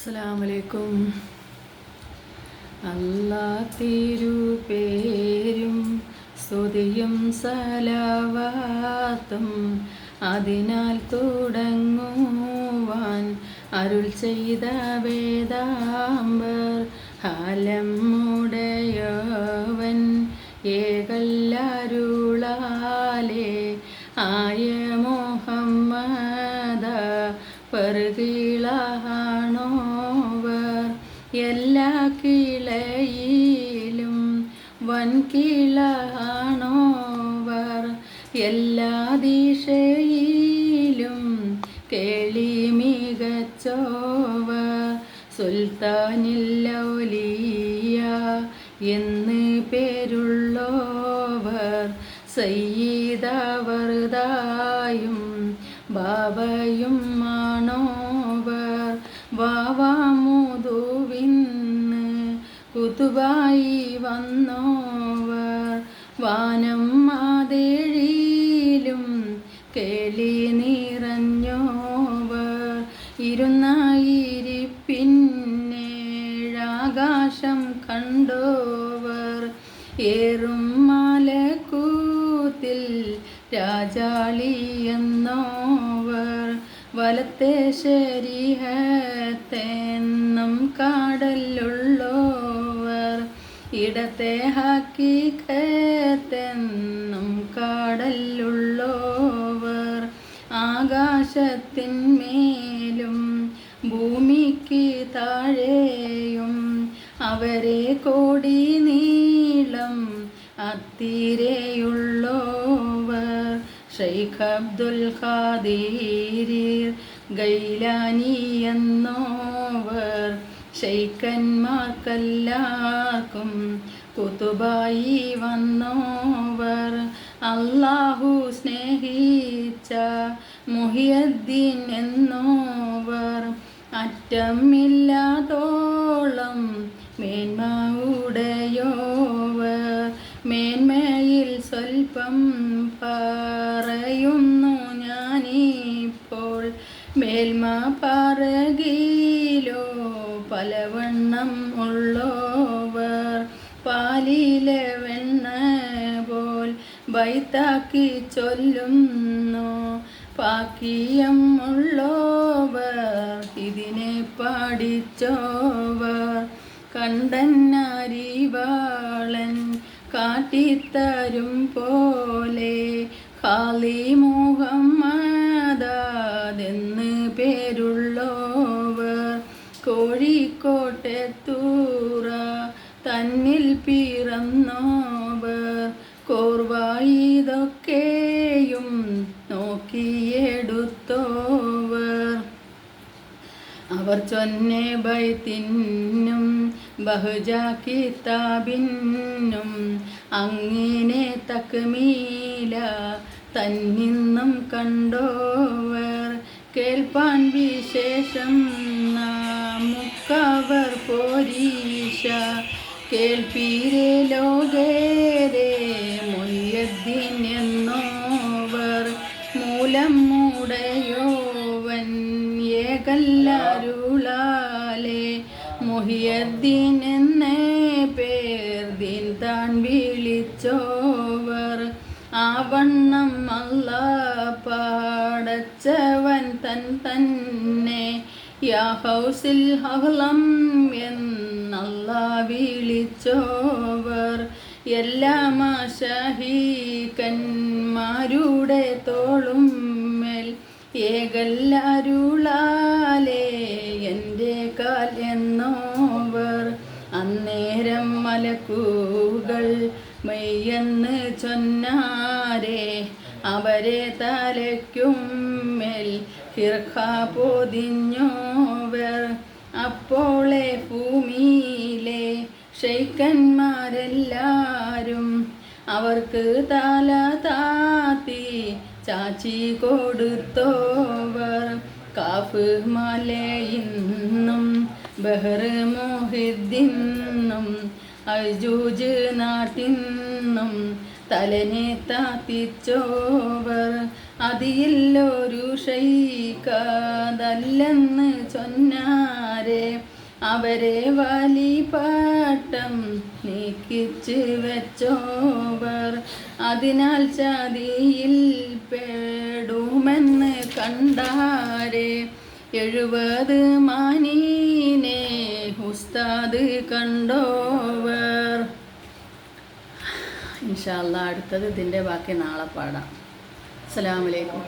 അസ്സലാമലൈക്കും. അല്ലാ തിരുപേരും സ്തുതിയും സലവാത്തും അതിനാൽ തുടങ്ങുവാൻ അരുൾ ചെയ്ത വേദാംബർ ഹാലം മുടയവൻ എല്ലാ കിളയിലും വൻകിളാണോവർ എല്ലാ ദിശയിലും കേളി മികച്ചോവർ സുൽത്താനില്ലൗലിയ എന്ന് പേരുള്ളോവർ. സയ്യിദവർദായും ബാബയും മാണോവർ കുതുബായി വന്നോവർ. വാനം മാതേഴിയിലും കേളി നിറഞ്ഞോവർ. ഇരുന്നായിരിപ്പിന്നേഴാകാശം കണ്ടോവർ. ഏറും മാലക്കൂത്തിൽ രാജാളിയെന്നോവർ വലത്തെ ശരീഹത്തെന്നും കാടലുള്ളോവർ ഇടത്തെ ഹക്കീക്കത്തെന്നും കാടലുള്ളോവർ ആകാശത്തിന്മേലും ഭൂമിക്ക് താഴെയും അവരെ കോടി നീളം അത്തിരെയുള്ളോവർ. ഷെയ്ഖ് അബ്ദുൽ ഖാദീരീർ ഗൈലാനി എന്നോവർ ഷെയ്ഖന്മാർക്കെല്ലാവർക്കും കുതുബായി വന്നോവർ. അള്ളാഹു സ്നേഹിച്ച മുഹിയദ്ദീൻ എന്നോവർ. അറ്റമില്ലാതോളം മേന്മ മേന്മയിൽ സ്വൽപ്പം പറയുന്നു ഞാനിപ്പോൾ. മേൽമ പറകീ ഉള്ളോവർ പാലിലെ വെണ്ണ പോൽ ബൈത്താക്കി ചൊല്ലുന്നു. പാക്കിയം ഉള്ളോവർ ഇതിനെ പാടിച്ചോവർ കണ്ടന്നരിവാളൻ കാട്ടിത്തരും പോലെ ഖാലി മുഹമ്മദാദെന്ന് പേരുള്ളോവർ കോഴിക്കോട്ടെ തന്നിൽ പിറന്നോവർ കോർവായിതൊക്കെയും നോക്കിയെടുത്തോവർ അവർ ചൊന്നെ ബൈത്തിന്നും ബഹുജ കിതാബിനും അങ്ങനെ തക്മീല തന്നിന്നും കണ്ടോവർ. കേൾപ്പാൻ വിശേഷം മുക്കവർ പോരീശ. കേൾപ്പീരെ ലോകേരെ മൊയ്യദ്ദീൻ എന്നോവർ മൂലം മൂടയോവൻ ഏകല്ലരുളാലെ മൊഹിയദ്ദീൻ എന്നേ പേർ ദീൻ താൻ വിളിച്ചോവർ. ആവണ്ണം അല്ല പാടച്ചവൻ തൻ തന്നെ യാ എന്നല്ല വിളിച്ചോവർ. എല്ലാ മാഷഹീക്കന്മാരുടെ തോളും മേൽ. ഏകല്ലരുളാലേ എന്റെ കാൽ എന്നോവർ. അന്നേരം മലക്കൂകൾ മെയ്യെന്ന് അവരെ തലയ്ക്കും മേൽ ഹിർഖ പൊതിഞ്ഞോവർ അപ്പോളെ ഭൂമിയിലെ ഷെയ്ക്കന്മാരെല്ലാരും അവർക്ക് തല താത്തി ചാച്ചി കൊടുത്തോവർ. കാഫ് മലയിന്നും ബഹർ മോഹിദ്ദിന്നും അജൂജ് നാട്ടിന്നും തലനെ താത്തിച്ചോവർ. അതിയില്ലൊരു ഷൈക്കാതല്ലെന്ന് ചൊന്നാരെ. അവരെ വലിപാട്ടം നീക്കിച്ച് വെച്ചോവർ. അതിനാൽ ചതിയിൽ പേടുമെന്ന് കണ്ടാരെ. എഴുപത് മാനീനെ ഉസ്താദ് കണ്ടോവർ ഇൻഷാല്ല അടുത്തത് ഇതിന്റെ ബാക്കി നാളെ പാടാം. അസ്സലാമലൈക്കും